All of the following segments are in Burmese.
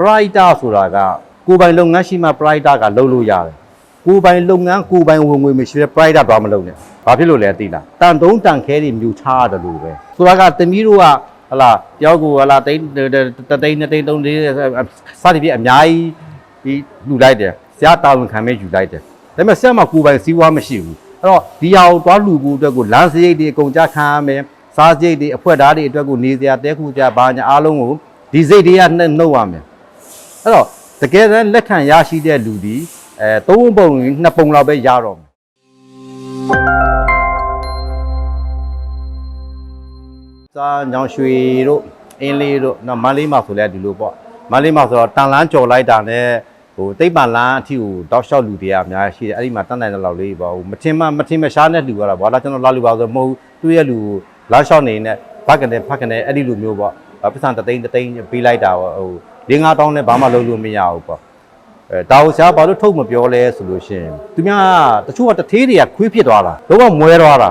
writer ဆိုတာကကိုယ်ပိုင်လုပ်ငန်းရှိမှ writer ကလုပ်လို့ရတယ်ကိုယ်ပိုင်လုပ်ငန်းကိုယ်ပိုင်ဝင်ငွေမရှိတဲ့ writer တော့မလုပ်နဲ့ဘာဖြစ်လို့လဲသိလားတန်တုံးတန်ခဲတွေမြူထားရတယ်လို့ပဲဆိုတာကတမီးတို့ကဟလာတယောက်ကိုဟလာတိန်းတသိန်းနှစ်သိန်းသုံးသိန်းစသည်ဖြင့်အများကြီးဒီလူလိုက်တယ်ဆရာတာဝန်ခံမဲ့ယူလိုက်တယ်ဒါပေမဲ့ဆရာမကိုယ်ပိုင်စီးပွားမရှိဘူးအဲ့တော့ဒီဟာကိုတွားလူဖို့အတွက်ကိုလမ်းစရိတ်တွေအကုန်ကြခံရမယ်စားစရိတ်တွေအဖွက်ဓာတ်တွေအတွက်ကိုနေစရာတဲခုကြဘာညာအားလုံးကိုဒီစိတ်တွေကနှနှုတ်ရမယ် အဲ့တော့တကယ်တမ်းလက်ခံရရှိတဲ့လူဒီအဲသုံးပုံနှစ်ပုံလောက်ပဲရတော့မယ်စာညောင်ရွှေတို့အင်းလေးတို့နော်မန္တလေးမှာဆိုလဲဒီလိုပေါ့မန္တလေးမှာဆိုတော့တန်လန်းကြော်လိုက်တာနဲ့ဟိုတိတ်ပန်လန်းအထီကိုတောက်လျှောက်လူတွေကအများကြီးရှိတယ်အဲ့ဒီမှာတန်းနိုင်တဲ့လောက်လေးပေါ့ဟိုမထင်မမထင်မရှားတဲ့လူကတော့ဘာလာကျွန်တော်လာလူပါဆိုမဟုတ်သူ့ရဲ့လူလမ်းလျှောက်နေနဲ့ဘက်ကနေဖက်ကနေအဲ့ဒီလူမျိုးပေါ့ပတ်စံတသိန်းတသိန်းပေးလိုက်တာပေါ့ဟို ၄၅တောင်းနဲ့ဘာမှလုပ်လို့မရဘူးပေါ့အဲဒါကိုဆရာဘာလို့ထုတ်မပြောလဲဆိုလို့ရှိရင်သူများတချို့ကတထေးတွေကခွေးဖြစ်သွားတာတော့မွဲသွားတာ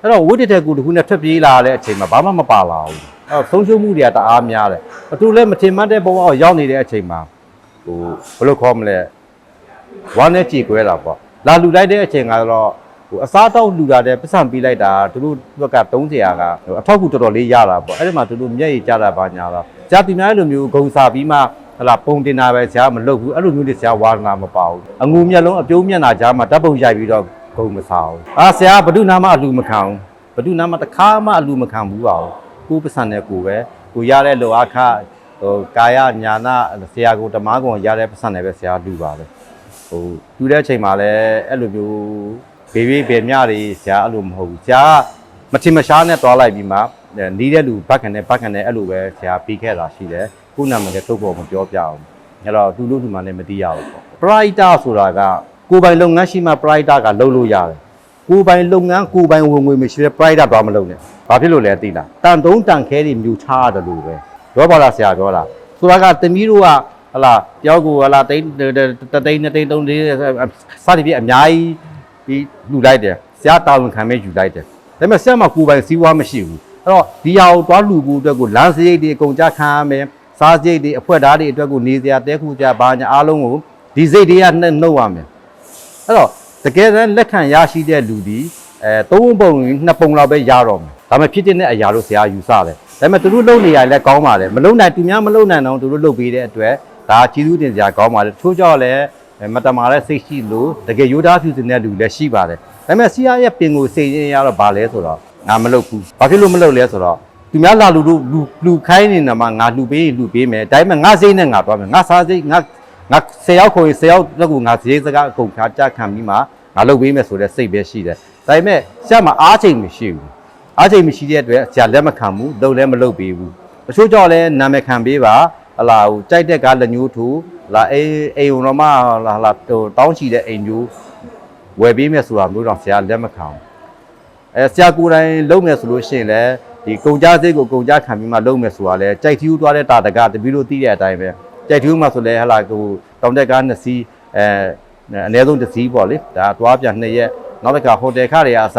အဲ့တော့ဝိတ္တတဲ့ကူတစ်ခုနဲ့ထွက်ပြေးလာတဲ့အချိန်မှာဘာမှမပါလာဘူးအဲ့တော့ဆုံးရှုံးမှုတွေကတအားများတယ်အတူလည်းမထင်မှတ်တဲ့ဘဝကိုရောက်နေတဲ့အချိန်မှာဟိုဘယ်လိုခေါ်မလဲဝမ်းနဲ့ကြေကွဲတာပေါ့လာလူလိုက်တဲ့အချိန်ကတော့ဟိုအစားတောက်လူလာတဲ့ပတ်စံပေးလိုက်တာသူတို့ဘက်က30ရာကအထောက်အကူတော်တော်လေးရတာပေါ့အဲ့ဒီမှာသူတို့မျက်ရည်ကျတာပါညာတော့ ကြာသူများလိုမျိုးဂုံစာပြီးမှဟလာပုံတင်တာပဲဆရာမလုပ်ဘူးအဲ့လိုမျိုးတွေဆရာဝါဒနာမပါဘူးအငူမျက်လုံးအပြုံးမျက်နှာကြားမှာဓာတ်ပုံရိုက်ပြီးတော့ဂုံမစားဘူးအာဆရာဘဒုနာမအလူမခံဘူးဘဒုနာမတစ်ခါမှအလူမခံဘူးပါဘူးကိုယ်ပစံနဲ့ကိုယ်ပဲကိုရတဲ့လောအခဟိုကာယညာနာဆရာကိုဓမ္မကုံရတဲ့ပစံနဲ့ပဲဆရာလူပါတယ်ဟိုတူတဲ့အချိန်မှာလည်းအဲ့လိုမျိုးဘေးဘေးဘယ်မြတွေဆရာအဲ့လိုမဟုတ်ဘူးဆရာမထင်မရှားနဲ့တွားလိုက်ပြီးမှ နီးတဲ့လူဘက်ကနေဘက်ကနေအဲ့လိုပဲဆရာပြီးခဲ့တာရှိတယ်ခုနာမည်လည်းထုတ်ဖို့မပြောပြအောင်အဲ့တော့သူလို့သူမှလည်းမသိရဘူးပေါ့ writer ဆိုတာကကိုယ်ပိုင်လုပ်ငန်းရှိမှ writer ကလုပ်လို့ရတယ်ကိုယ်ပိုင်လုပ်ငန်းကိုယ်ပိုင်ဝင်ငွေမရှိတဲ့ writer တော့မလုပ်နဲ့ဘာဖြစ်လို့လဲသိလားတန်တုံးတန်ခဲတွေမြူထားရတယ်လို့ပဲပြောပါလားဆရာပြောတာဆိုတာကတမီးတို့ကဟလာတယောက်ကိုဟလာတိန်းတသိန်းနှစ်သိန်းသုံးသိန်းစသည်ဖြင့်အများကြီးဒီလူလိုက်တယ်ဆရာတာဝန်ခံမဲ့ယူလိုက်တယ်ဒါပေမဲ့ဆရာမကိုယ်ပိုင်စီးပွားမရှိဘူး အဲ့တော့ဒီဟာကိုတွားလူဖို့အတွက်ကိုလမ်းစရိတ်တွေအကုန်ကြခံရမယ်စားစရိတ်တွေအဖွက်ဓာတ်တွေအတွက်ကိုနေစရာတဲခုကြဘာညာအားလုံးကိုဒီစိတ်တွေကနှနှုတ်ရမယ်အဲ့တော့တကယ်တမ်းလက်ခံရရှိတဲ့လူဒီအဲသုံးပုံနှစ်ပုံလောက်ပဲရတော့မယ်ဒါမှဖြစ်တဲ့အရာလို့ဆရာယူဆတယ်ဒါပေမဲ့သူတို့လုံနေရလဲကောင်းပါတယ်မလုံနိုင်သူများမလုံနိုင်တော့သူတို့လုပ်ပေးတဲ့အတွက်ဒါကျေးဇူးတင်စရာကောင်းပါတယ်ထို့ကြောင့်လည်းမတမာတဲ့စိတ်ရှိလို့တကယ်ရိုးသားဖြူစင်တဲ့လူလည်းရှိပါတယ်ဒါပေမဲ့ဆရာရဲ့ပင်ကိုစိတ်ရင်းရတော့ဗာလဲဆိုတော့ ငါမလုပ်ဘူးဘာဖြစ်လို့မလုပ်လဲဆိုတော့သူများလာလူတို့လူလူခိုင်းနေတာမှာငါလူပေးလူပေးမယ်ဒါပေမဲ့ငါစိတ်နဲ့ငါသွားမယ်ငါစားစိတ်ငါငါ10ယောက်ခေါ်ရင်10ယောက်တော့ကိုငါဈေးစကားအကုန်ခါကြခံပြီးမှငါလုပ်ပေးမယ်ဆိုတဲ့စိတ်ပဲရှိတယ်ဒါပေမဲ့ဆရာမအားချိန်မရှိဘူးအားချိန်မရှိတဲ့အတွက်ဆရာလက်မခံဘူးလုပ်လည်းမလုပ်ပေးဘူးတချို့ကြောင့်လည်းနာမည်ခံပေးပါဟလာဟိုကြိုက်တဲ့ကားလက်ညှိုးထူလာအေးအိမ်ုံတော့မှလာလာဟိုတောင်းချီတဲ့အိမ်မျိုးဝယ်ပေးမယ်ဆိုတာမျိုးတော့ဆရာလက်မခံဘူး အဲဆရာကိုယ်တိုင်လုပ်မယ်ဆိုလို့ရှိရင်လည်းဒီကုန်ကြစိတ်ကိုကုန်ကြခံပြီးမှလုပ်မယ်ဆိုတာလဲကြိုက်ထီးဦးသွားတဲ့တာတကတပီးလို့သိတဲ့အတိုင်းပဲကြိုက်ထီးဦးမှဆိုလဲဟလာကိုတောင်တက်ကားနှစ်စီးအဲအနည်းဆုံးတစ်စီးပေါ့လေဒါသွားပြန်နှစ်ရက်နောက်တစ်ခါဟိုတယ်ခတွေကအစ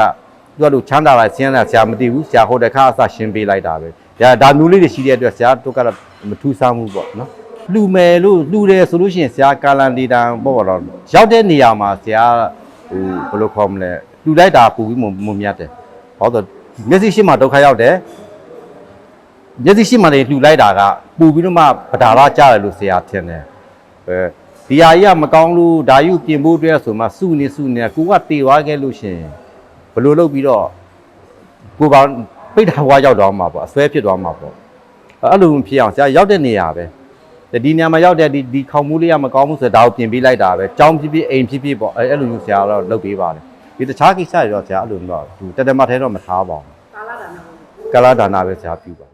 သူကလို့ချမ်းသာလိုက်ဆင်းလာဆရာမသိဘူးဆရာဟိုတယ်ခအစရှင်းပေးလိုက်တာပဲဒါဒါမျိုးလေးတွေရှိတဲ့အတွက်ဆရာတို့ကတော့မထူးဆန်းဘူးပေါ့နော်လှူမယ်လို့လှူတယ်ဆိုလို့ရှိရင်ဆရာကာလန်ဒီတန်ပေါ့တော့ရောက်တဲ့နေရာမှာဆရာဟိုဘယ်လိုခေါ်မလဲ လှူလိုက်တာပူပြီးမမြတ်တယ်ဟောတော့မျက်စိရှိမှဒုက္ခရောက်တယ်မျက်စိရှိမှလည်းလှူလိုက်တာကပူပြီးတော့မှပဒါရကြားတယ်လို့ဆရာထင်တယ်အဲဒီဟာကြီးကမကောင်းလို့ဓာယူပြင်ဖို့အတွက်ဆိုမှစုနေစုနေကိုကတေသွားခဲ့လို့ရှင်ဘယ်လိုလုပ်ပြီးတော့ကိုပါပိတ်တာဘွားရောက်တော့မှာပေါ့အစွဲဖြစ်သွားမှာပေါ့အဲ့လိုမဖြစ်အောင်ဆရာရောက်တဲ့နေရာပဲဒီနေရာမှာရောက်တဲ့ဒီဒီခေါင်းမူးလေးကမကောင်းဘူးဆိုတော့ဒါကိုပြင်ပေးလိုက်တာပဲကြောင်းဖြစ်ဖြစ်အိမ်ဖြစ်ဖြစ်ပေါ့အဲအဲ့လိုမျိုးဆရာတော့လုပ်ပေးပါတယ် ဒီတခြားကိစ္စတွေတော့ဆရာအဲ့လိုမျိုးတော့သူတက်တက်မထဲတော့မထားပါဘူးကာလာဒါနာကလာဒါနာပဲဆရာပြုပါ